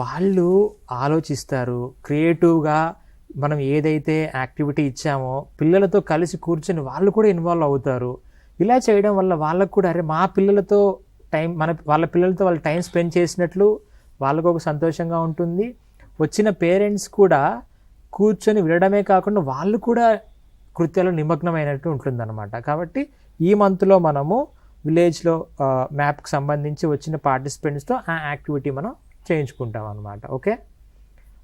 వాళ్ళు ఆలోచిస్తారు. క్రియేటివ్గా మనం ఏదైతే యాక్టివిటీ ఇచ్చామో పిల్లలతో కలిసి కూర్చొని వాళ్ళు కూడా ఇన్వాల్వ్ అవుతారు. ఇలా చేయడం వల్ల వాళ్ళకు కూడా అరే మా పిల్లలతో టైం మన వాళ్ళ పిల్లలతో వాళ్ళు టైం స్పెండ్ చేసినట్లు వాళ్ళకు ఒక సంతోషంగా ఉంటుంది. వచ్చిన పేరెంట్స్ కూడా కూర్చొని వినడమే కాకుండా వాళ్ళు కూడా కృత్యాలు నిమగ్నమైనట్టు ఉంటుందన్నమాట. కాబట్టి ఈ మంత్లో మనము విలేజ్లో మ్యాప్కి సంబంధించి వచ్చిన పార్టిసిపెంట్స్తో ఆ యాక్టివిటీ మనం చేయించుకుంటాం అనమాట ఓకే?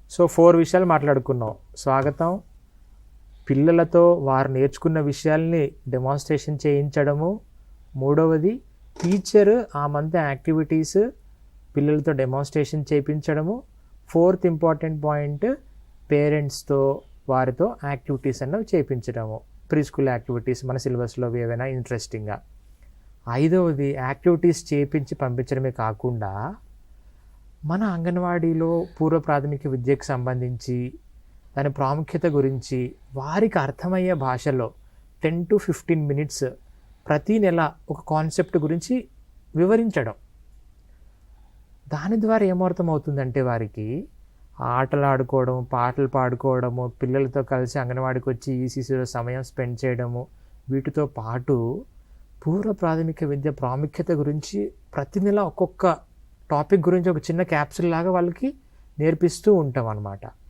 సో ఫోర్ విషయాలు మాట్లాడుకున్నాం. స్వాగతం. పిల్లలతో వారు నేర్చుకున్న విషయాల్ని డెమాన్స్ట్రేషన్ చేయించడము. మూడవది టీచర్ ఆ మంత్ యాక్టివిటీస్ పిల్లలతో డెమాన్స్ట్రేషన్ చేయించడము. ఫోర్త్ ఇంపార్టెంట్ పాయింట్ పేరెంట్స్తో వారితో యాక్టివిటీస్ అన్నవి చేయించడము. ప్రీ స్కూల్ యాక్టివిటీస్ మన సిలబస్లో ఏవైనా ఇంట్రెస్టింగ్గా ఐదవది యాక్టివిటీస్ చేయించి పంపించడమే కాకుండా మన అంగన్వాడీలో పూర్వ ప్రాథమిక విద్యకు సంబంధించి దాని ప్రాముఖ్యత గురించి వారికి అర్థమయ్యే భాషలో టెన్ టు ఫిఫ్టీన్ మినిట్స్ ప్రతి నెల ఒక కాన్సెప్ట్ గురించి వివరించడం. దాని ద్వారా ఏమర్థమవుతుందంటే వారికి ఆటలు ఆడుకోవడం పాటలు పాడుకోవడము పిల్లలతో కలిసి అంగన్వాడికి వచ్చి ఈసీసీలో సమయం స్పెండ్ చేయడము వీటితో పాటు పూర్వ ప్రాథమిక విద్య ప్రాముఖ్యత గురించి ప్రతి నెల ఒక్కొక్క టాపిక్ గురించి ఒక చిన్న క్యాప్సిల్ లాగా వాళ్ళకి నేర్పిస్తూ ఉంటాం అనమాట